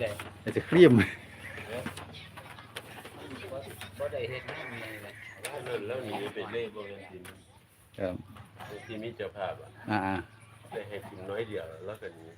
ได้ไอศครีมบ่ได้เฮ็ดงานใหญ่เลยนั่นแล้วหนีไปเล่บริเวณทีครับที่มีเจ้าภาพอะอ่าได้ให้กินน้อยเดียวแล้วก็หนี้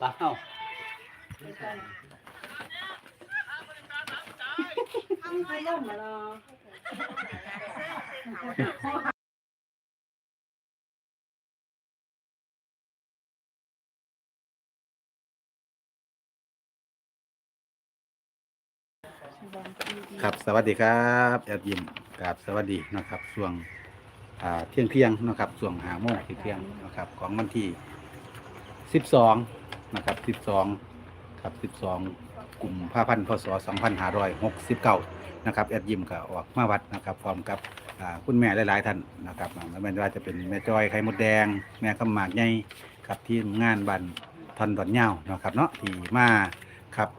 ปล่าทำไปแล้วมาครับสวัสดีครับแอดยิมครับสวัสดีนะครับช่วงอ่าเที่ยงเที่ยงๆนะครับช่วงหาโมงเที่ยงๆนะครับของวันที่ สิบสองนะครับสิบสองครับสิบสองกลุ่มภาพันพศสองพันห้าร้อยหกสิบเก้านะครับแอดยิมก็ออกมาวัดนะครับพร้อมกับคุณแม่หลายๆท่านนะครับไม่ว่าจะเป็นแม่จอยไข่มดแดง แม่กำหมากใหญ่ครับที่งานบันทันดอนเงานะครับเนาะที่มาครับ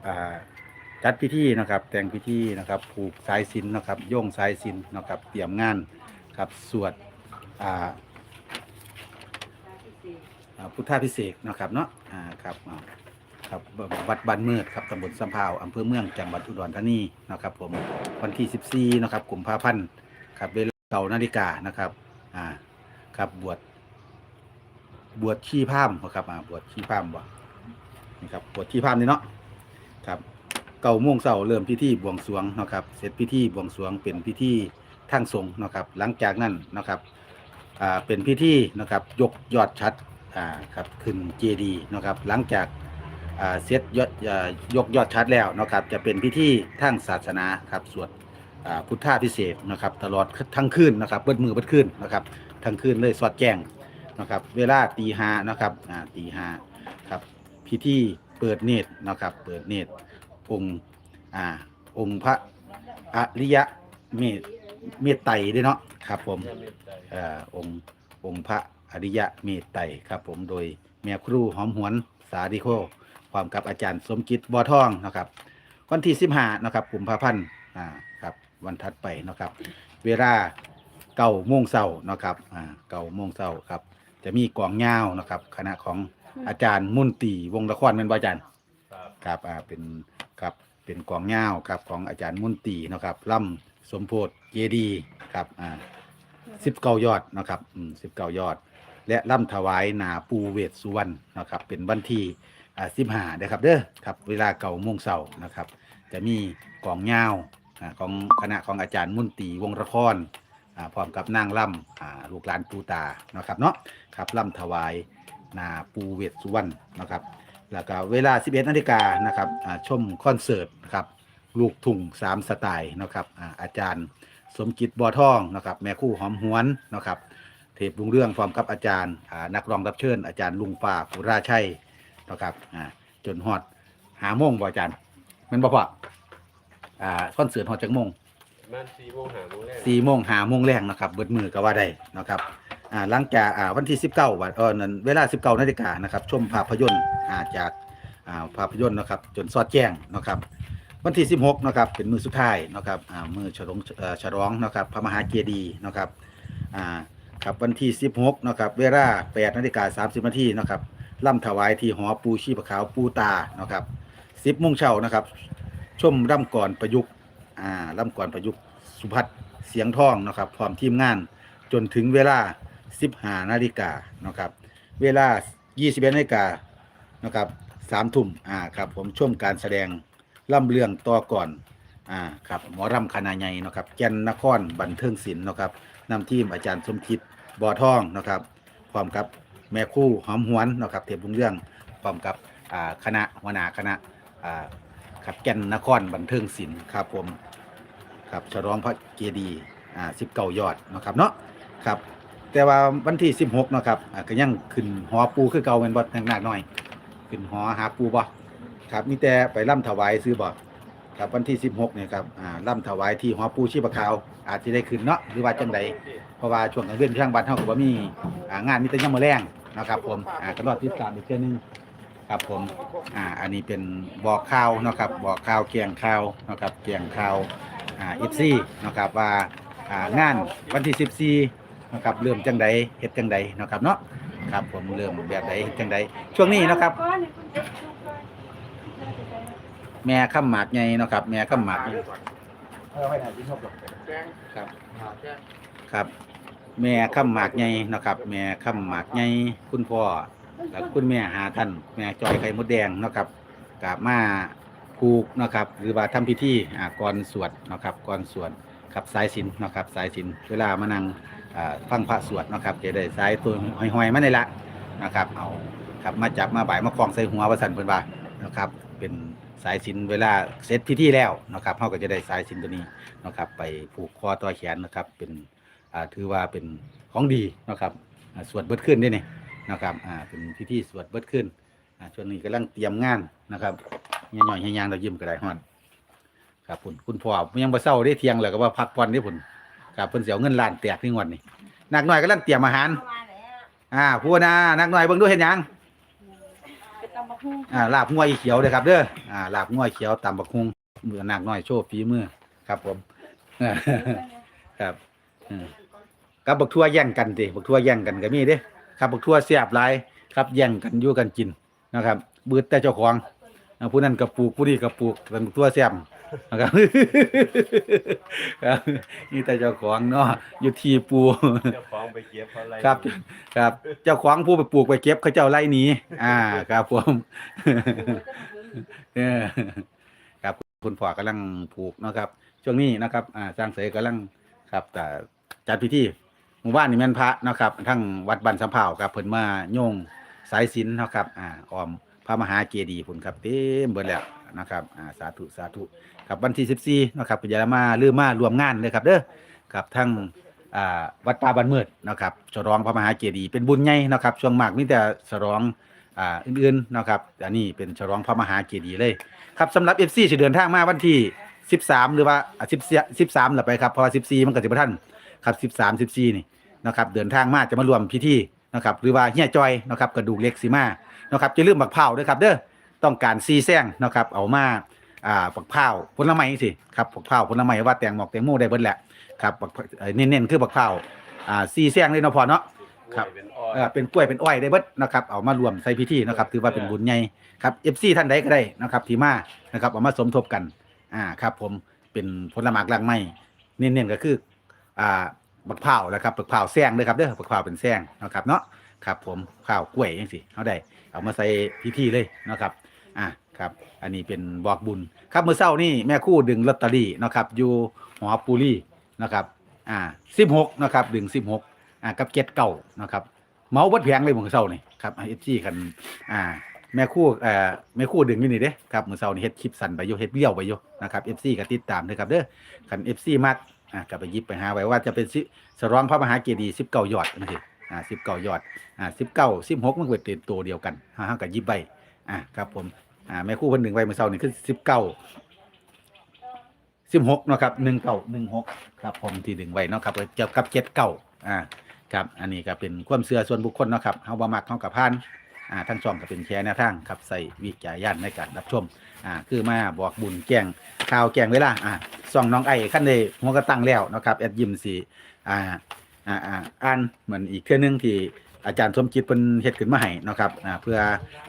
จัดพิธีนะครับ แต่งพิธีนะครับผูกสายสินนะครับโยงสายสินนะครับเตรียมงานครับสวดอ่า พุทธาพิเศษนะครับเนาะอ่าครับครับวัดบ้านเมือดครับตำบลสำเภาวอำเภอเมืองจังหวัดอุดรธานีนะครับผมวันที่14นะครับกลุ่มภาพันธ์ครับเวลาเก่านาฬิกานะครับอ่าครับบวชบวชชีพามครับอ่าบวชชีพามบ่นี่ครับบวชชีพามนี่เนาะครับเก้าโมงเช้าเริ่มพิธีบวงสรวงนะครับเสร็จพิธีบวงสรวงเป็นพิธีทางสงฆ์นะครับ หลังจากนั้นนะครับอ่าเป็นพิธีนะครับยกยอดชัด อ่าครับขึ้นเจดีย์เนาะครับหลังจากอ่าเสร็จยอดอ่ายกยอดชัดแล้วเนาะครับจะเป็นพิธีทางศาสนาครับสวดอ่าพุทธาพิเศษกนะครับตลอดทั้งคืนนะครับเบิดมือเบิดคืนนะครับทั้งคืนเลยสอดแจ้งนะครับเวลาตีห้านะครับอ่าตีห้าครับพิธีเปิดเนตรนะครับเปิดเนตรองค์อ่าองค์พระอริยะเมตเมตไตรด้วยเนาะครับผมย่าเม็ดใจเอ่อองค์ องค์พระอริยะเมตไตรครับ ผมโดยแม่ครูหอมหวนสาธิโคความกับอาจารย์สมจิตบัวทองนะครับ วันที่สิบห้านะครับกลุ่มพาพันธ์อ่าครับวันถัดไปนะครับ เวลาเก้าโมงเช้านะครับอ่าเก้าโมงเช้าครับ จะมีกองยาวนะครับ คณะของอาจารย์มุนตีวงละครเป็นบอาจารย์ครับครับอ่าเป็นครับเป็นกองเงาครับของอาจารย์มุนตีนะครับล่ำสมโพธิเจดีย์ครับอ่า สิบเก้ายอดนะครับอืมสิบเก้ายอด และล่ำถวายนาปูเวศสุวรรณนะครับ เป็นวันที่อ่าสิบห้านะครับเด้อครับเวลาเก่าโมงเสาร์นะครับ จะมีกองเงาอ่าของคณะของอาจารย์มุนตีวงละครอ่าพร้อมกับนางล่ำอ่าลูกหลานปูตานะครับเนาะครับล่ำถวายนาปูเวศสุวรรณนะครับแล้วก็เวลา 11นาฬิกานะครับอ่าชมคอนเสิร์ตนะครับลูกทุ่งสามสไตล์นะครับอ่าอาจารย์ สมจิตบัวทองนะครับแม่ครู่หอมหวนนะครับเทพลุงเรื่องพร้อมกับอาจารย์อ่านักร้องรับเชิญ อาจารย์ลุงฟ้าปุราชัยนะครับอ่าจนฮอดหาโมงบ่อาจารย์แมันบ่พออ่าคอนเสิร์ตฮอดจักโมง ประมันสี่โมงหาโมงแรกสี่โมงหาโมงแรงนะครับเบิดมือก็ว่าได้นะครับอ่าหลังจากอ่าวันที่19วันเออนั่นเวลา19นาฬิกานะครับชมภาพยนตร์อ่าจากอ่าภาพยนตร์นะครับจนสอดแจ้งนะครับ วันที่ 16นะครับเป็นมือสุดท้ายนะครับอ่ามือฉลองฉลองนะครับพระมหาเจดีย์นะครับอ่าครับวันที่ 16นะครับเวลา8นาฬิกา30นาทีนะครับล่ำถวายที่หอปูชีพขาวปูตานะครับ10โมงเช้านะครับชมร่ำก่อนประยุกต์อ่าร่ำก่อนประยุกต์สุพัฒเสียงทองนะครับพร้อมทีมงานจนถึงเวลา 15นาฬิกานะครับเวลา 21นาฬิกานะครับสามทุ่มอ่าครับผมชมการแสดง ล่ำเรื่องต่อก่อนอ่าครับหมอรำคณะใหญ่นะครับแก่นนครบันเทิงศิลป์นะครับนำทีมอาจารย์สมคิดบ่อทองนะครับพร้อมกับแม่คู่หอมหวนนะครับเทพบุญเรื่องพร้อมกับอ่าคณะหัวหน้าคณะอ่าครับแก่นนครบันเทิงศิลป์ครับผมครับฉลองพระเจดีย์อ่าสิบเก้ายอดเนาะครับเนาะครับแต่ว่าวันที่สิบหกนาะครับอ่าก็ยังขึ้นหอปูคือเก่าเป็นบ่ทหนักหน่อย ขึ้นหอหาปูบ่ ครับมีแต่ไปร่ำถวายซื้อบ่ครับวันที่สิบหกเนี่ยครับอ่าร่ำถวายที่หอปูชีพขาว อาจจะได้ขึ้นเนาะหรือว่าจังใดเพราะว่าช่วงกลางเดือนทางบ้านเฮาก็บ่มีอ่างานมีแต่ยามมื้อแรงนะครับ ผมอ่าก็รอติดตามอีกเทื่อนึงครับผมอ่าอันนี้เป็นบอกข่าวนะครับบอกข่าวเกียงข่าวนะครับเกียงข่าวอ่า FC เนะครับว่าอ่างานวันที่14นะครับเริ่มจังใดเฮ็ดจังใดนะครับเนาะครับผมเริ่มแบบใดเฮ็ดจังใดช่วงนี้นะครับ แม่ข้ามหมากไงเนาะครับ แม่ข้ามหมากใหญ่ครับหาแจ้งครับ แม่ข้ามหมากไงเนาะครับ แม่ข้ามหมากไงคุณพ่อและคุณแม่หาท่าน แม่จอยไข่มดแดงเนาะครับกามาผูกเนาะครับ หรือว่าทำพิธีอ่าก่อนสวดเนาะครับก่อนสวดครับสายสิญจนเนาะครับสายสิญจนเวลามานั่งอ่าฟังพระสวดเนาะครับจะได้สายตัวห้อยๆมาในละนะครับ เอาครับมาจับมาบ่ายมาคล้องใส่หัวประสันเพิ่นว่านะครับ เป็น สายสินเวลาเสร็จพิธีแล้วนะครับเขาก็จะได้สายสินตัวนี้นะครับ ไปผูกคอต่อแขนนะครับเป็นถือว่าเป็นของดีนะครับอ่าสวดเบิดขึ้นนี่นี่นะครับเป็นพิธีสวดเบิดขึ้นช่วงนี้กำลังเตรียมงานนะครับเงี้ยหน่อยเงี้ยยางเรายิ้มกระไดฮอนครับคุณคุณพ่อยังบ่เศร้าได้เที่ยงเลยก็ว่าพักผ่อนได้ผลครับเพิ่นเสียวเงินล้านแตกที่งวดนี้นักหน่อยกำลังเตรียมอาหารอ่าผู้นานักหน่อยเบิ่งดูเห็นยัง อ่าลาบง่วยเขียวเลยครับเด้ออ่าลาบง่วเขียวตำบักฮุงมือหนักหน่อยโชว์ฝีมือครับผมครับอืมกับบักทั่วแย่งกันติบักทั่วแย่งกันก็มีเด้ครับบักทั่วเสียบหลายครับแย่งกันอยู่กันกินนะครับบืดแต่เจ้าของอ่าผู้นั้นก็ปลูกผู้นี้ก็ปลูกเป็นบักทั่วเสียบ นะครับครับนี่แต่เจ้าของเนาะอยู่ที่ปูเจ้าของไปเก็บอะไรครับ ครับ เจ้าของผู้ไปปลูกไปเก็บเขาเจ้าไล่หนีอ่าครับผมเออครับคุณพ่อกำลังปลูกเนาะครับ ช่วงนี้นะครับอ่าสร้างเสยกำลังครับ แต่จัดพิธีหมู่บ้านนี่แม่นพระเนาะครับทั้งวัดบันสำเภาครับเพิ่นมาโยงสายสิญจนเนาะครับอ่าอ้อม พระมหาเจดีย์พุ่นครับเต็มเบิดแล้วนะครับอ่าสาธุสาธุครับวันที่14นะครับก็จะมารลือมารวมงานเลยครับเด้อครับทั้งอ่าวัดป่าบ้านมืดนะครับฉลองพระมหาเจดีย์เป็นบุญใหญ่นะครับช่วงมากมีแต่ฉลองอ่าอื่นๆนะครับอันนี้เป็นฉลองพระมหาเจดีย์เลยครับสำหรับ FC สิเดินทางมาวันที่ 13 หรือว่าอะ10 13ล่ะไปครับเพราะว่า14 มันก็สิบ่ทันครับ13 14นี่นะครับเดินทางมาจะมารวมพิธีนะครับหรือว่าเฮียจอยนะครับกระดูกเล็กสิมา นะครับจะลืมบักเผาวด้วยครับเด้อต้องการซีแซงนะครับเอามาอ่าบักเผาวผลไม้สิครับบักเผาวผลไม้ว่าแตงหมอกแตงโมได้เบิดแหละครับบักเอ่อเน้นๆคือบักเผาวอ่าซีแซงเลยเนาะพอเนาะครับเป็นอ้อยเอ่อเป็นกล้วยเป็นอ้อยได้เบิดนะครับเอามารวมใส่พิธีนะครับถือว่าเป็นบุญใหญ่ครับ FC ท่านใดก็ได้นะครับที่มานะครับเอามาสมทบกันอ่าครับผมเป็นผลไม้รากไม้เน้นๆก็คืออ่าบักเผาวนะครับบักเผาวแซงเลยครับเด้อบักเผาวเป็นแซงนะครับเนาะ ครับผมข้าวกล้วยจังซี่เฮาได้เอามาใส่พิธีเลยนะครับอ่าครับ อันนี้เป็นบอกบุญ ครับมื้อเช้านี่แม่คู่ดึงลอตเตอรี่นะครับอยู่หอปูรีนะครับอ่า16นะครับดึง16อ่ากับเก็ดเก่านะครับเมาเบดแพงเลยมื้อเช้านี่ครับเอฟซีกันอ่าแม่คู่เอ่อแม่คู่ดึงอยู่นี่เด้ครับมื้อเช้านี่เฮ็ดคลิปสั้นไปอยู่เฮ็ดเลี้ยวไปอยู่นะครับ FC ก็ติดตามด้วยครับเด้อคัน FC มักอ่าก็ไปยิบไปหาไว้ว่าจะเป็นสิสรองพระมหาเจดีย์19ยอดจังซี่อ่ อ่า19ยอดอ่า19 16มันก็เป็นตัวเดียวกันเฮาก็หยิบไว้อ่าครับผมอ่าแม่คู่เพิ่นดึงไว้มื้อเช้านี่คือ19 16เนาะครับ19 16ครับผมที่ดึงไว้เนาะครับเกี่ยวกับ79อ่าครับอันนี้ก็เป็นความเชื่อส่วนบุคคลเนาะครับเฮาบ่มักเฮากับพานอ่าทั้งช่องก็เป็นแชร์แนวทางครับใส่วิจารณญาณในการรับชมอ่าคือมาบอกบุญแกงข่าวแกงเวลาอ่าส่องน้องไอ้ขั้นใดหัวก็ตั้งแล้วเนาะครับแอดยิมสิอ่า อ่าอ่าอ่านเหมือนอีกเทื่อนึงที่อาจารย์สมจิตเพิ่นเฮ็ดขึ้นมาให้นะครับอ่าเพื่อ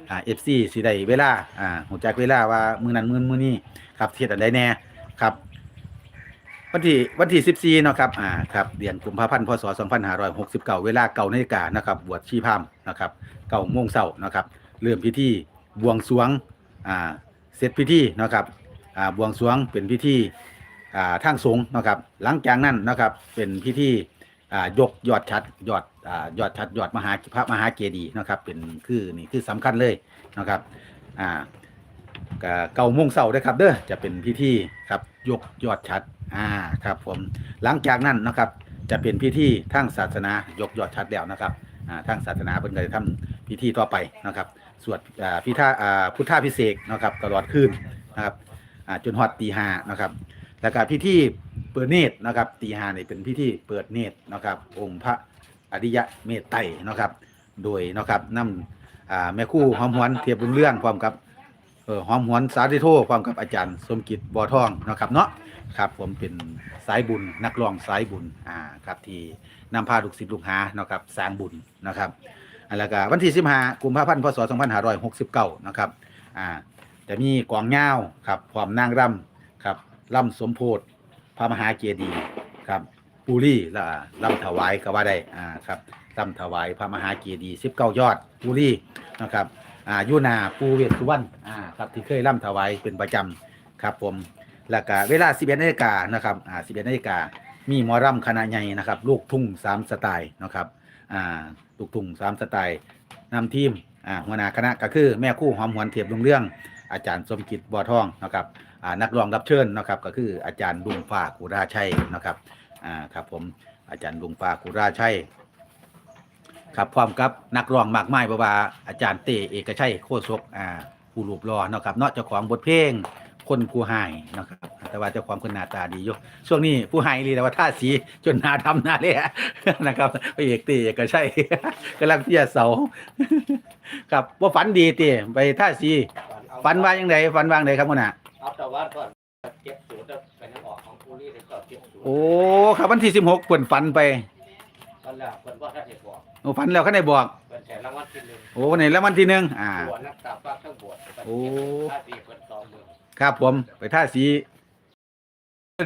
อ่า FC สิได้เวลาอ่าฮู้จักเวลาว่ามือนั้นมือมือนี้ครับเฮ็ดอันใดแน่ครับ วันที่วันที่14เนาะครับอ่าครับเดือนกุมภาพันธ์พศ2569เก่าเวลาเก่านาฬิกานะครับบวชชีพามนะครับเก่าโมงเช้านะครับเริ่มพิธีบวงสรวงอ่าเสร็จพิธีนะครับอ่าบวงสรวงเป็นพิธีอ่าทางสงฆ์นะครับ หลังจากนั้นนะครับเป็นพิธี อ่ายกยอดชัดยอดอ่ายอดชัดยอดมหาพระมหาเจดีย์นะครับ เป็นคือนี่คือสำคัญเลยนะครับอ่าก็เก้ามงเช้าเด้อครับเด้อจะเป็นพิธีครับยกยอดชัดอ่าครับผมหลังจากนั้นนะครับ จะเป็นพิธีทางศาสนายกยอดชัดแล้วนะครับอ่าทางศาสนาเพิ่นก็จะทำพิธีต่อไปนะครับสวดอ่าพิธาอ่าพุทธาพิเศษนะครับตลอดคืนนะครับอ่าจนฮอดตีห้านะครับ แล้วก็พิธีเปิดเนตรนะครับตีหานี่เป็นพิธีเปิดเนตรนะครับ องค์พระอริยะเมตไตรนะครับ โดยนะครับนำอ่าแม่คู่หอมหวนเทียบรุ่งเรื่องพร้อมกับเออหอมหวนสาธิโทพร้อมกับอาจารย์ สมกิจบ่อทองนะครับเนาะครับผมเป็นสายบุญนักร้องสายบุญอ่าครับที่นำพาลูกศิษย์ลูกหานะครับสร้างบุญนะครับอันแล้วก็วันที่15กุมภาพันธ์พศ2569นะครับอ่าจะมีกองยาครับพร้อมนางรำ ครับรำสมโพธิพระมหาเจดีย์ครับปูรี่และรำถวายก็ว่าได้อ่าครับรำถวายพระมหาเจดีย์19ยอดปุรีนะครับอ่ายูนาปูเวสสุวรรณอ่าครับที่เคยร่ำถวายเป็นประจำครับผมแล้วก็เวลา11นาฬิกานะครับอ่า11นาฬิกามีมอรำคณะใหญ่นะครับ ลูกทุ่ง3สไตล์นะครับอ่าลูกทุ่ง3สไตล์นำทีมอ่าหัวหน้าคณะก็คือแม่คู่หอมหวนเทียบลุงเรื่อง อาจารย์สมกิจบัวทองนะครับ นักร้องรับเชิญนะครับ ก็คืออาจารย์ลุงฟ้ากุราชัยนะครับอ่าครับผมอาจารย์ลุงฟ้ากุราชัยครับพร้อมกับนักร้องมากมายบ่ว่าอาจารย์เตเอกชัยโคศกอ่าผู้รูปรอเนาะครับเนาะเจ้าของบทเพลงคนผู้ห้เนะครับแต่ว่าเจ้าของคนหน้าตาดีอยู่ช่วงนี้ผู้ให้รีแต่ว่าท่าสีจนหน้าทำหน้าเละนะครับพระเอกเตเอกชัยกำลังเพียเสาครับว่าฝันดีเตไปท่าสีฝันว่ายังไงฝันว่ายังใดครับคุณน่ะ เอาแต่ว่าก่อนเก็บสูตรแล้วไปน้ำออกของผู้นี่เลยก็เก็บสูตรโอ้ครับวันที่16เพิ่นฝันไปตอนแรกเพิ่นว่าถ้าเห็ดบอกโอ้ฝันแล้วคันได้บอกเพิ่นแต่รางวัลที่หนึ่งโอ้ในแล้ววันที่หนึ่งอ่าบวชนักตาฟ้าเครื่องบวชโอ้ถ้าดีเพิ่นสองหมื่นครับผมไปท่าสี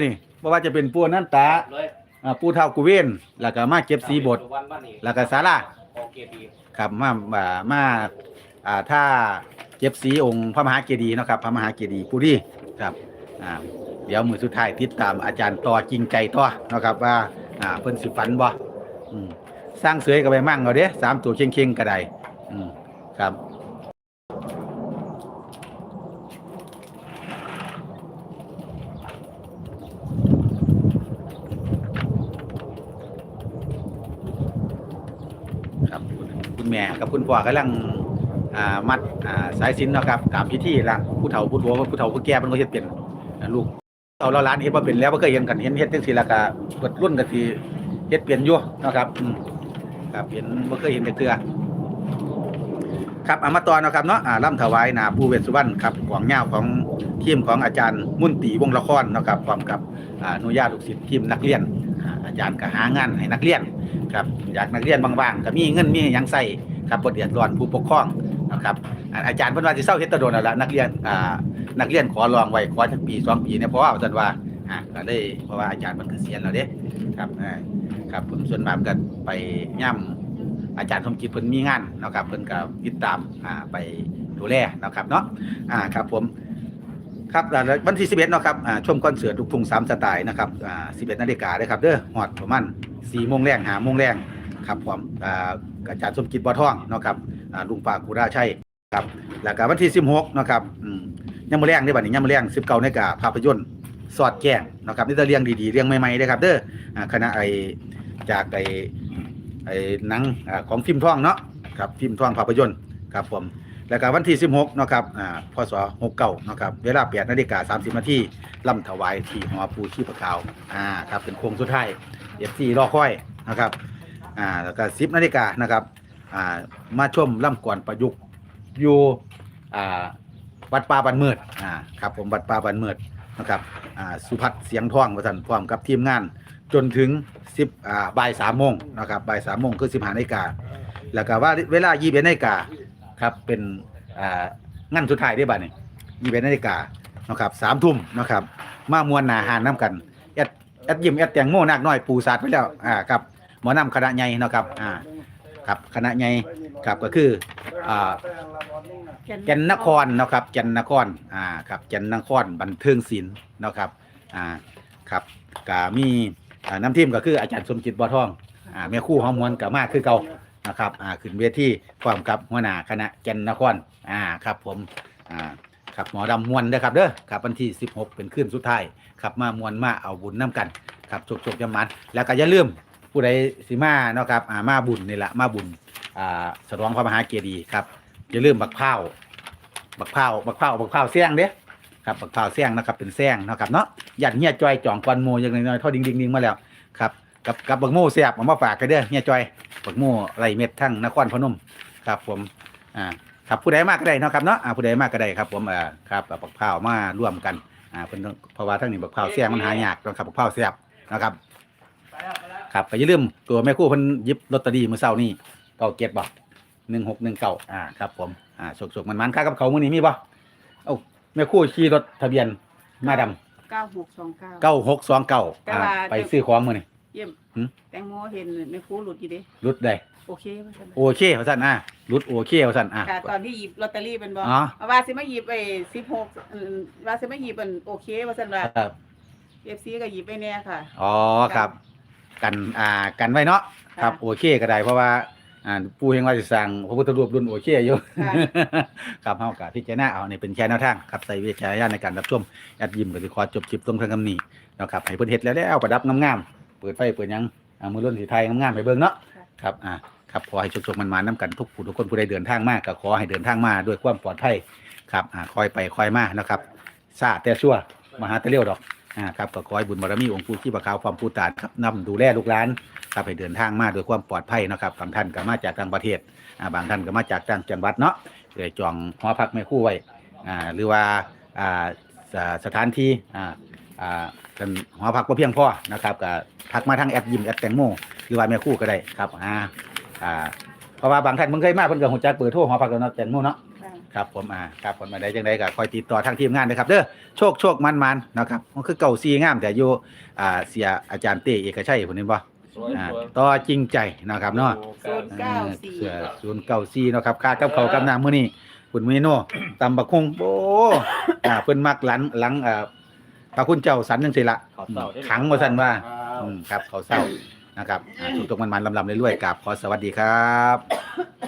นี่เพราะว่าจะเป็นปูนันตาเลยอ่าปูเท่ากุเวนแล้วก็มาเก็บสีบทวันวันนี้แล้วก็ศาลาโอเคดีครับมามามา อ่าถ้าเก็บสีองค์พระมหาเจดีย์เนาะครับ พระมหาเจดีย์ปุรีครับอ่าเดี๋ยวมือสุดท้ายติดตามอาจารย์ต่อจริงใจต่อเนาะครับว่าอ่าเพิ่นสิฝันบ่อืมสร้างเสยกับไปมั่งเอาเด้สามตัวเข่งๆก็ได้อืมครับครับคุณคุณแม่กับคุณพ่อกำลัง อ่ามัดอ่าสายสิญจนเนาะครับตามพิธีละผู้เฒ่าผู้โตผู้เฒ่าผู้แก่มันก็เฮ็ดเป็นลูกเอาเราร้านเฮ็ดบ่เป็นแล้วบ่เคยเห็นกันเห็นเฮ็ดจังซี่ล้วก็เปิดรุ่นก็สิเฮ็ดเป็นอยู่เนาะครับอืมครับเห็นบ่เคยเห็นจักเทื่อครับเอามาต่อเนะครับเนาะอ่าล่ำถวายนาปู่เวสสุวรรณครับกวางยาของทีมของอาจารย์มุ่นตีวงละครนะครับพร้อมกับอ่าอนุญาตลูกศิษย์ทีมนักเรียนอ่าอาจารย์ก็หางานให้นักเรียนครับอยากนักเรียนบางๆก็มีเงินมีหยังใส่ครับบ่เดือดร้อนผู้ปกครอง นะครับอาจารย์เพิ่นว่าสิเซาเฮ็ดตะโดนแล้วล่ะนักเรียนอ่านักเรียนขอลองไว้ขอจักปีสองปีเนี่ยเพราะว่าอาจารย์ว่าอ่าก็ได้เพราะว่าอาจารย์มันเกษียณแล้วเด้ครับอ่าครับผมส่วนมากก็ไปย่ำอาจารย์สมจิตเพิ่นมีงานนะครับเพิ่นก็ติดตามอ่าไปดูแลนะครับเนาะอ่าครับผมครับแล้ววันที่ 11เนาะครับอ่าชมคอนเสิร์ตลูกทุ่ง3สไตล์นะครับอ่า11นาฬิกาเด้อครับเด้อฮอดประมาณ4โมงแรง5โมงแรงครับพร้อมอ่าอาจารย์สมกิจบ่อทองเนาะครับ ลุงปากกุราชัยครับแล้วก็วันที่16นะครับยามมื้อแรงเด้บัดนี้ยามมื้อแรง19นาฬิกาภาพยนตร์สอดแจ้งนะครับนี่จะเรียงดีๆเรียงใหม่ๆเด้ครับ เด้อคณะไอจากไอไอหนังอของฟิล์มท่องเนาะครับฟิล์มท่องภาพยนตร์ครับผมแล้วก็วันที่ 16นะครับอ่าพศ69เนาะครับเวลา8นาฬิกา30นาทีล่ำถวายที่หอปูชีพขาวอ่าครับเป็นโค้งสุดท้าย FC รอค่อยนะครับอ่าแล้วก็10นาฬิกานะครับ อ่ามาชมล่ำก่อนประยุกต์อยู่อ่าวัดป่าบันเมิดอ่าครับผมวัดป่าบันเมิดนะครับอ่าสุพัฒน์เสียงท่องประสันพร้อมกับทีมงาน จนถึง10อ่าบ่าย3โมงนะครับบ่าย3โมงคือ15นาฬิกาแล้วก็ว่าเวลา21นาฬิกาครับเป็นอ่างานสุดท้ายได้บ่านี่ยี่สิบนาฬิกานะครับสามทุ่มนะครับมามวนหนาหานน้ำกันแอดแอดยิ้มแอดแตงโมนักน้อยปูสาดไปแล้วอ่าครับหมอนำคณะใหญ่นะครับอ่า ครับคณะใหญ่ครับก็คืออ่าแก่นนครเนาะครับแก่นนครอ่าครับแก่นนครบันเทิงศิลป์เนาะครับอ่าครับก็มีอ่าน้ำทีมก็คืออาจารย์สมจิตบ่อทองอ่าแม่ครู่ฮอมมวนก็มากคือเก่านะครับอ่าขึ้นเวทีพร้อมกับหัวหน้าคณะแก่นนครอ่าครับผมอ่าครับหมอดำมวนเด้อครับเด้อครับวันที่ 16 เป็นคืนสุดท้ายครับมามวนมาเอาบุญน้ำกันครับจกๆจำมันแล้วก็อย่าลืม ผู้ใดสิมาเนาะครับอ่ามาบุญนี่แหละมาบุญอ่าสรองพระมหาเกียรติครับอย่าลืมบักเผาบักเผาบักเผาบักเผาเสี่ยงเด้ครับบักเผาเสี่ยงนะครับเป็นแซงเนาะครับเนาะหยันเฮียจอยจ่องกวนโมอย่างน้อยๆเท่าดิงดิงดิงมาแล้วครับกับกับบักโมเสียบเอามาฝากกันเด้อเฮียจอยบักโมไรเม็ดทั้งนครพนมครับผมอ่าครับผู้ใดมากก็ได้เนาะครับเนาะอ่าผู้ใดมากก็ได้ครับ ผมอ่าครับบักเผามาร่วมกันอ่าเพิ่นเพราะว่าทั้งนี้บักเผาเสี่ยงมันหายากนะครับบักเผาเสียบนะครับ ครับก็อย่าลืมตัวแม่ครู่เพิ่นหยิบลอตเตอรี่มื้อเช้านี้เก้าเก็บบ่หนึ่งหกหนึ่งเก้าอ่าครับผมอ่าสกๆมันมันๆค่ากับเขาวมื้อนี้มีบ่เอ้าแม่ครู่ขี่รถทะเบียนมาดำเก้าหกสองเก้า เก้าหกสองเก้าแต่อ่าว่า ไปซื้อของมื้อนี้ เยี่ยม หืม แตงโมเห็นไม่ครูหลุดอยู่เดิรุดได้โอเคว่าซั่นโอเคว่าซั่นอ่ารุดโอเคว่าซั่นอ่าค่ะตอนที่หยิบลอตเตอรี่เป็นบ่อ๋อ ว่าสิมาหยิบไอ้สิบหกว่าสิมาหยิบเป็นโอเคว่าซั่นว่า ครับเอฟซีก็หยิบไปแน่ค่ะ อ๋อครับ กันอ่ากันไว้เนาะค่ะครับโอเคก็ได้เพราะว่าอ่าปู่เฮงว่าสิสร้างพระพุทธรูปรุ่นโอเคอยู่ ค่ะ ครับเฮาก็พิจารณาเอานี่เป็นแค่แนวทางครับใส่วิจารณญาณในการรับชมแอดยิมก็สิขอจบคลิปตรงทางคำนี้นะครับให้เพิ่นเฮ็ดแล้วแล้วประดับงามๆเปิดไฟเปิดหยังอ่ามือรุ่นสีไทยงามๆให้เบิ่งเนาะค่ะ ครับอ่าครับขอให้โชคๆมันๆนํกันทุกผู้ทุกคนผู้ใดเดินทางมาก็ขอให้เดินทางมาด้วยความปลอดภัยครับอ่าคอยไปคอยมานะครับซาแต่ชั่วมาหาแต่เร็วดอก อ่าครับก็ขอให้บุญบารมีองค์ปู่ที่ประคาวความผู้ตาดครับนำดูแลลูกหลานครับให้เดินทางมาด้วยความปลอดภัยนะครับบางท่านก็มาจากต่างประเทศอ่าบางท่านก็มาจากต่างจังหวัดเนาะเลยจองหอพักแม่คู่ไว้อ่าหรือว่าอ่าสสถานที่อ่าอ่ากันหอพักบ่เพียงพอนะครับก็ทักมาทางแอปยิมแอปแตงโมหรือว่าแม่คู่ก็ได้ครับอ่าอ่าเพราะว่าบางท่านเพิ่งเคยมาเพิ่นก็ฮู้จักเบอร์โทรหอพักแล้วเนาะแตงโมเนาะ ค่ะครับผมอ่าครับผมมาได้จังไดก็คอยติดต่อทางทีมงานนะครับเด้อโชคโชคมันมันๆนะครับมันคือเก่าซีงามแต่อยู่อ่าเสียอาจารย์เต้เอกชัยพุ่นนี่บ่สวยอ่าสวยต่อจริงใจนะครับเนาะศูนย์เก้าสี่เสือศูนย์เก้าสี่เนาะครับค่ากับเขาวกับน้ำมื้อนี้คุณเมโน่ตำบักคงโอ้อ่าเพิ่นมักหลังหลังอ่าพระคุณเจ้าสันจังซี่ละขอเสาได้ไหม ขังว่าซั่นว่าครับอืมครับเขาวเศร้านะครับอ่าสุขตกมันๆลำๆเรื่อยๆกับขอสวัสดีครับ